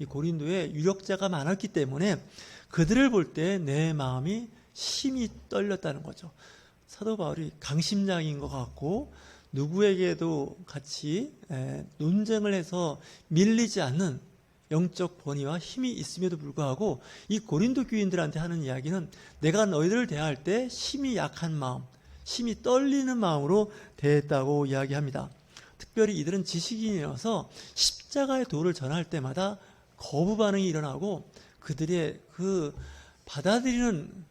이 고린도에 유력자가 많았기 때문에 그들을 볼 때 내 마음이 심히 떨렸다는 거죠. 사도 바울이 강심장인 것 같고 누구에게도 같이 에, 논쟁을 해서 밀리지 않는 영적 권위와 힘이 있음에도 불구하고 이 고린도 교인들한테 하는 이야기는 내가 너희들을 대할 때 심히 약한 마음, 심히 떨리는 마음으로 대했다고 이야기합니다. 특별히 이들은 지식인이어서 십자가의 도를 전할 때마다 거부 반응이 일어나고 그들의 그 받아들이는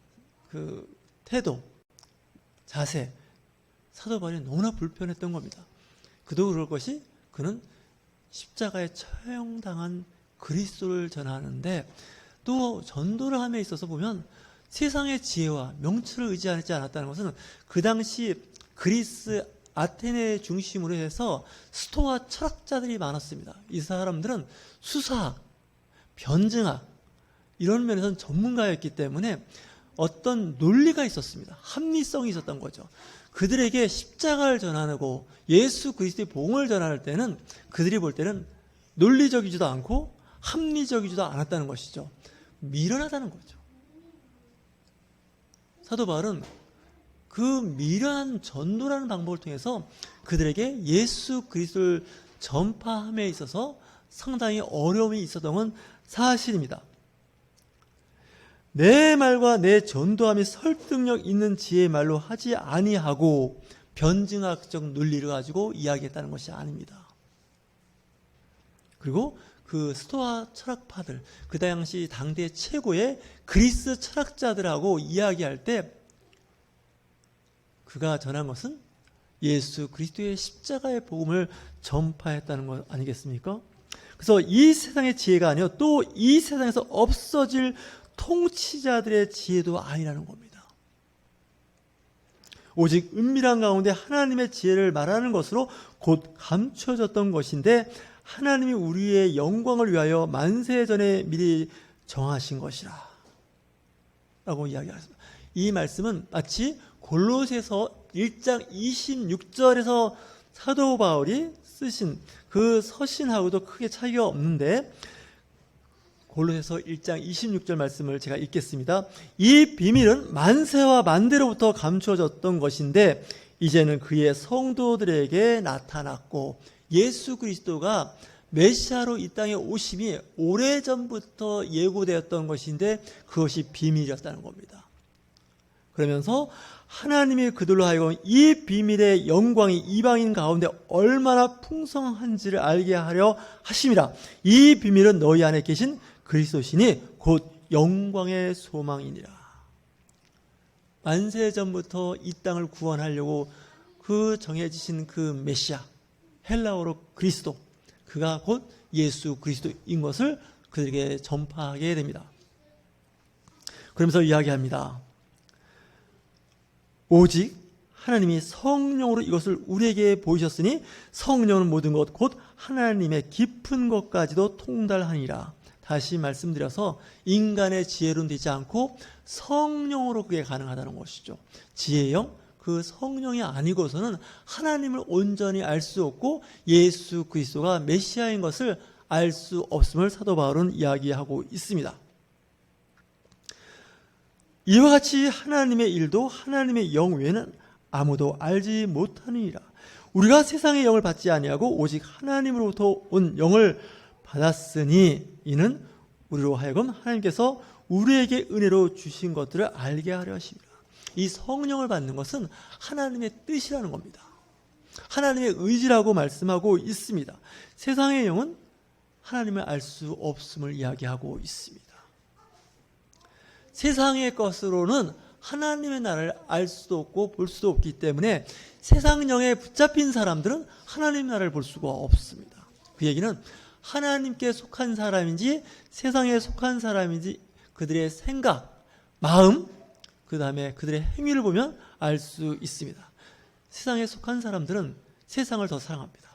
그 태도, 자세, 사도 바울이 너무나 불편했던 겁니다. 그도 그럴 것이 그는 십자가에 처형당한 그리스도를 전하는데 또 전도를 함에 있어서 보면 세상의 지혜와 명철을 의지하지 않았다는 것은 그 당시 그리스 아테네 중심으로 해서 스토아 철학자들이 많았습니다. 이 사람들은 수사학, 변증학 이런 면에서는 전문가였기 때문에 어떤 논리가 있었습니다. 합리성이 있었던 거죠. 그들에게 십자가를 전하고 예수 그리스도의 복음을 전할 때는 그들이 볼 때는 논리적이지도 않고 합리적이지도 않았다는 것이죠. 미련하다는 거죠. 사도 바울은 그 미련한 전도라는 방법을 통해서 그들에게 예수 그리스도를 전파함에 있어서 상당히 어려움이 있었던 건 사실입니다. 내 말과 내 전도함이 설득력 있는 지혜의 말로 하지 아니하고 변증학적 논리를 가지고 이야기했다는 것이 아닙니다. 그리고 그 스토아 철학파들, 그 당시 당대 최고의 그리스 철학자들하고 이야기할 때 그가 전한 것은 예수 그리스도의 십자가의 복음을 전파했다는 것 아니겠습니까? 그래서 이 세상의 지혜가 아니요 또 이 세상에서 없어질 통치자들의 지혜도 아니라는 겁니다. 오직 은밀한 가운데 하나님의 지혜를 말하는 것으로 곧 감춰졌던 것인데 하나님이 우리의 영광을 위하여 만세 전에 미리 정하신 것이라. 라고 이야기하습니다. 이 말씀은 마치 골로새서 1장 26절에서 사도 바울이 쓰신 그 서신하고도 크게 차이가 없는데 골로새서 1장 26절 말씀을 제가 읽겠습니다. 이 비밀은 만세와 만대로부터 감춰졌던 것인데 이제는 그의 성도들에게 나타났고 예수 그리스도가 메시아로 이 땅에 오심이 오래전부터 예고되었던 것인데 그것이 비밀이었다는 겁니다. 그러면서 하나님이 그들로 하여금 이 비밀의 영광이 이방인 가운데 얼마나 풍성한지를 알게 하려 하심이라. 이 비밀은 너희 안에 계신 그리스도시니 곧 영광의 소망이니라. 만세 전부터 이 땅을 구원하려고 그 정해지신 그 메시아 헬라어로 그리스도 그가 곧 예수 그리스도인 것을 그들에게 전파하게 됩니다. 그러면서 이야기합니다. 오직 하나님이 성령으로 이것을 우리에게 보이셨으니 성령은 모든 것 곧 하나님의 깊은 것까지도 통달하니라. 다시 말씀드려서 인간의 지혜로는 되지 않고 성령으로 그게 가능하다는 것이죠. 지혜형 그 성령이 아니고서는 하나님을 온전히 알 수 없고 예수 그리스도가 메시아인 것을 알 수 없음을 사도 바울은 이야기하고 있습니다. 이와 같이 하나님의 일도 하나님의 영 외에는 아무도 알지 못하느니라. 우리가 세상의 영을 받지 아니하고 오직 하나님으로부터 온 영을 받았으니 이는 우리로 하여금 하나님께서 우리에게 은혜로 주신 것들을 알게 하려 하십니다. 이 성령을 받는 것은 하나님의 뜻이라는 겁니다. 하나님의 의지라고 말씀하고 있습니다. 세상의 영은 하나님을 알 수 없음을 이야기하고 있습니다. 세상의 것으로는 하나님의 나라를 알 수도 없고 볼 수도 없기 때문에 세상 영에 붙잡힌 사람들은 하나님 나라를 볼 수가 없습니다. 그 얘기는 하나님께 속한 사람인지 세상에 속한 사람인지 그들의 생각, 마음, 그 다음에 그들의 행위를 보면 알 수 있습니다. 세상에 속한 사람들은 세상을 더 사랑합니다.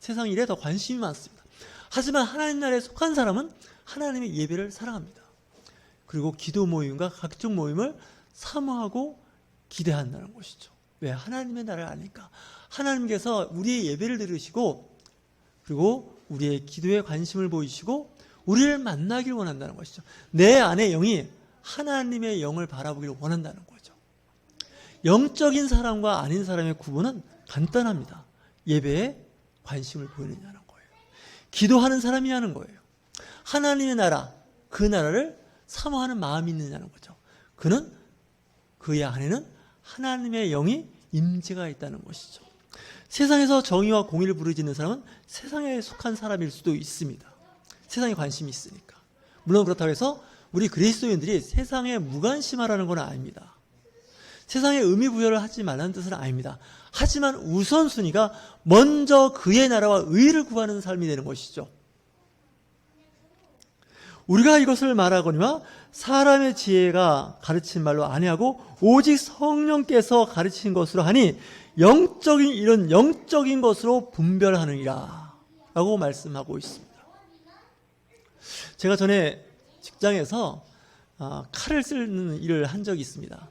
세상 일에 더 관심이 많습니다. 하지만 하나님 나라에 속한 사람은 하나님의 예배를 사랑합니다. 그리고 기도 모임과 각종 모임을 사모하고 기대한다는 것이죠. 왜? 하나님의 나라를 아니까. 하나님께서 우리의 예배를 들으시고, 그리고 우리의 기도에 관심을 보이시고, 우리를 만나길 원한다는 것이죠. 내 안의 영이 하나님의 영을 바라보기를 원한다는 거죠. 영적인 사람과 아닌 사람의 구분은 간단합니다. 예배에 관심을 보이느냐는 거예요. 기도하는 사람이냐는 거예요. 하나님의 나라, 그 나라를 사모하는 마음이 있느냐는 거죠. 그는 그의 안에는 하나님의 영이 임재가 있다는 것이죠. 세상에서 정의와 공의를 부르짖는 사람은 세상에 속한 사람일 수도 있습니다. 세상에 관심이 있으니까. 물론 그렇다고 해서 우리 그리스도인들이 세상에 무관심하라는 건 아닙니다. 세상에 의미 부여를 하지 말라는 뜻은 아닙니다. 하지만 우선순위가 먼저 그의 나라와 의를 구하는 삶이 되는 것이죠. 우리가 이것을 말하거니와 사람의 지혜가 가르친 말로 아니하고 오직 성령께서 가르친 것으로 하니 영적인 이런 영적인 것으로 분별하느니라 라고 말씀하고 있습니다. 제가 전에 직장에서 아, 칼을 쓰는 일을 한 적이 있습니다.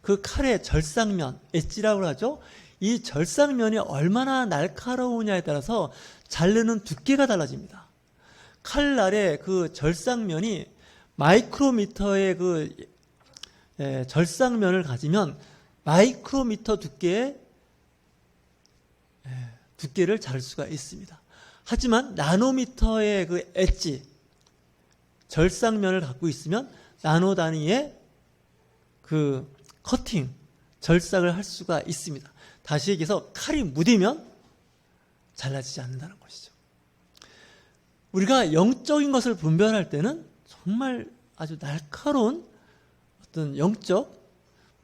그 칼의 절상면, 엣지라고 하죠. 이 절상면이 얼마나 날카로우냐에 따라서 자르는 두께가 달라집니다. 칼날의 그 절상면이 마이크로미터의 그 예, 절상면을 가지면 마이크로미터 두께의 예, 두께를 자를 수가 있습니다. 하지만 나노미터의 그 엣지 절상면을 갖고 있으면 나노 단위의 그 커팅 절삭을 할 수가 있습니다. 다시 얘기해서 칼이 무디면 잘라지지 않는다는 것이죠. 우리가 영적인 것을 분별할 때는 정말 아주 날카로운 어떤 영적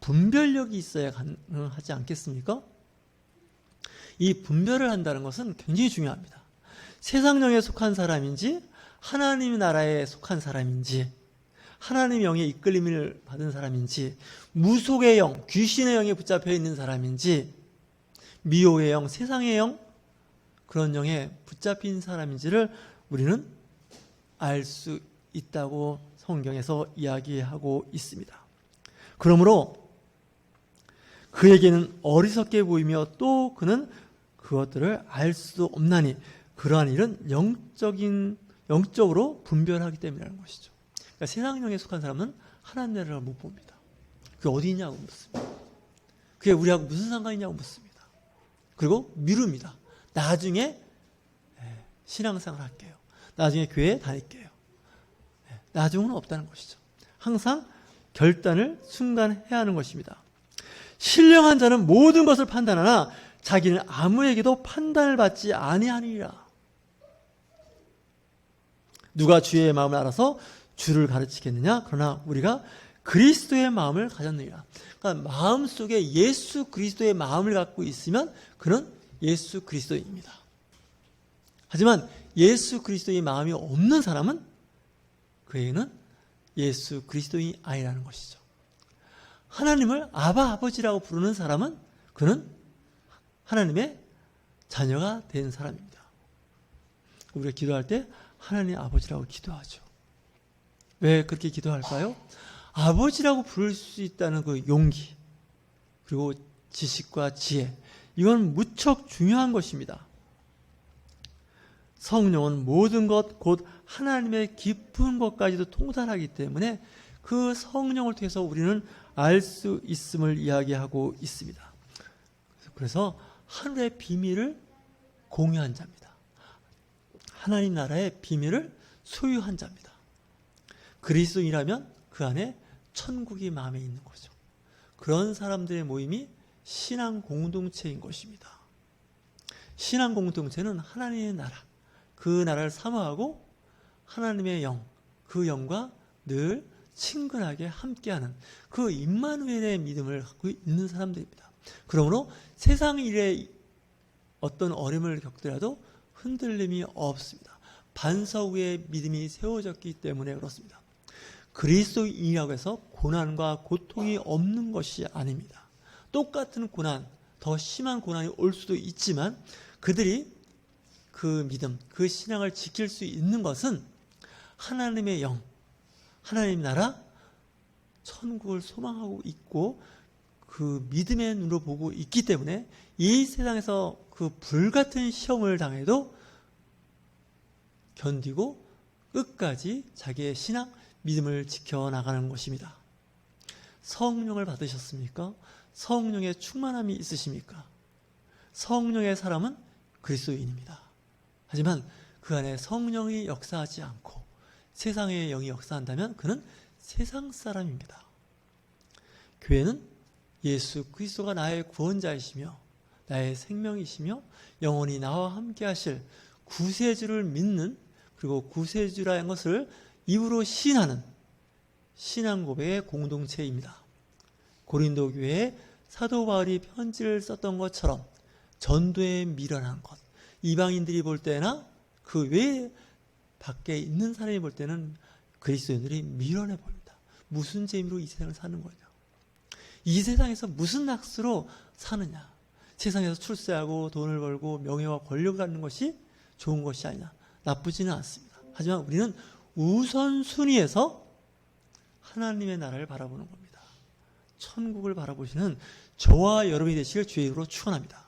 분별력이 있어야 가능하지 않겠습니까? 이 분별을 한다는 것은 굉장히 중요합니다. 세상령에 속한 사람인지 하나님 나라에 속한 사람인지 하나님 영의 이끌림을 받은 사람인지 무속의 영, 귀신의 영에 붙잡혀 있는 사람인지 미호의 영, 세상의 영 그런 영에 붙잡힌 사람인지를 우리는 알 수 있다고 성경에서 이야기하고 있습니다. 그러므로 그에게는 어리석게 보이며 또 그는 그것들을 알 수 없나니 그러한 일은 영적인 영적으로 분별하기 때문이라는 것이죠. 그러니까 세상령에 속한 사람은 하나님 나라를 못 봅니다. 그게 어디 있냐고 묻습니다. 그게 우리하고 무슨 상관이냐고 묻습니다. 그리고 미룹니다. 나중에 예, 신앙생활 할게요. 나중에 교회 다닐게요. 예, 나중은 없다는 것이죠. 항상 결단을 순간 해야 하는 것입니다. 신령한 자는 모든 것을 판단하나 자기는 아무에게도 판단을 받지 아니하니라. 누가 주의 마음을 알아서 주를 가르치겠느냐? 그러나 우리가 그리스도의 마음을 가졌느니라. 그러니까 마음 속에 예수 그리스도의 마음을 갖고 있으면 그는 예수 그리스도입니다. 하지만 예수 그리스도의 마음이 없는 사람은 그에게는 예수 그리스도인이 아니라는 것이죠. 하나님을 아바 아버지라고 부르는 사람은 그는 하나님의 자녀가 된 사람입니다. 우리가 기도할 때 하나님 아버지라고 기도하죠. 왜 그렇게 기도할까요? 아버지라고 부를 수 있다는 그 용기, 그리고 지식과 지혜, 이건 무척 중요한 것입니다. 성령은 모든 것, 곧 하나님의 깊은 것까지도 통달하기 때문에 그 성령을 통해서 우리는 알 수 있음을 이야기하고 있습니다. 그래서 하늘의 비밀을 공유한 자입니다. 하나님 나라의 비밀을 소유한 자입니다. 그리스도인이라면 그 안에 천국이 마음에 있는 거죠. 그런 사람들의 모임이 신앙 공동체인 것입니다. 신앙 공동체는 하나님의 나라, 그 나라를 사모하고 하나님의 영, 그 영과 늘 친근하게 함께하는 그 임마누엘의 믿음을 갖고 있는 사람들입니다. 그러므로 세상 일에 어떤 어려움을 겪더라도 흔들림이 없습니다. 반석 위에 믿음이 세워졌기 때문에 그렇습니다. 그리스도인이라고 해서 고난과 고통이 없는 것이 아닙니다. 똑같은 고난, 더 심한 고난이 올 수도 있지만 그들이 그 믿음, 그 신앙을 지킬 수 있는 것은 하나님의 영, 하나님 나라, 천국을 소망하고 있고 그 믿음의 눈으로 보고 있기 때문에 이 세상에서 그 불같은 시험을 당해도 견디고 끝까지 자기의 신앙, 믿음을 지켜나가는 것입니다. 성령을 받으셨습니까? 성령의 충만함이 있으십니까? 성령의 사람은 그리스도인입니다. 하지만 그 안에 성령이 역사하지 않고 세상의 영이 역사한다면 그는 세상 사람입니다. 교회는 예수 그리스도가 나의 구원자이시며 나의 생명이시며 영원히 나와 함께 하실 구세주를 믿는 그리고 구세주라는 것을 이유로 신하는 신앙 고백의 공동체입니다. 고린도 교회에 사도 바울이 편지를 썼던 것처럼 전도에 미련한 것 이방인들이 볼 때나 그외 밖에 있는 사람이 볼 때는 그리스도인들이 미련해 보입니다. 무슨 재미로 이 세상을 사는 거냐? 이 세상에서 무슨 낙수로 사느냐? 세상에서 출세하고 돈을 벌고 명예와 권력을 갖는 것이 좋은 것이 아니냐? 나쁘지는 않습니다. 하지만 우리는 우선순위에서 하나님의 나라를 바라보는 겁니다. 천국을 바라보시는 저와 여러분이 되시길 주의 이름으로 축원합니다.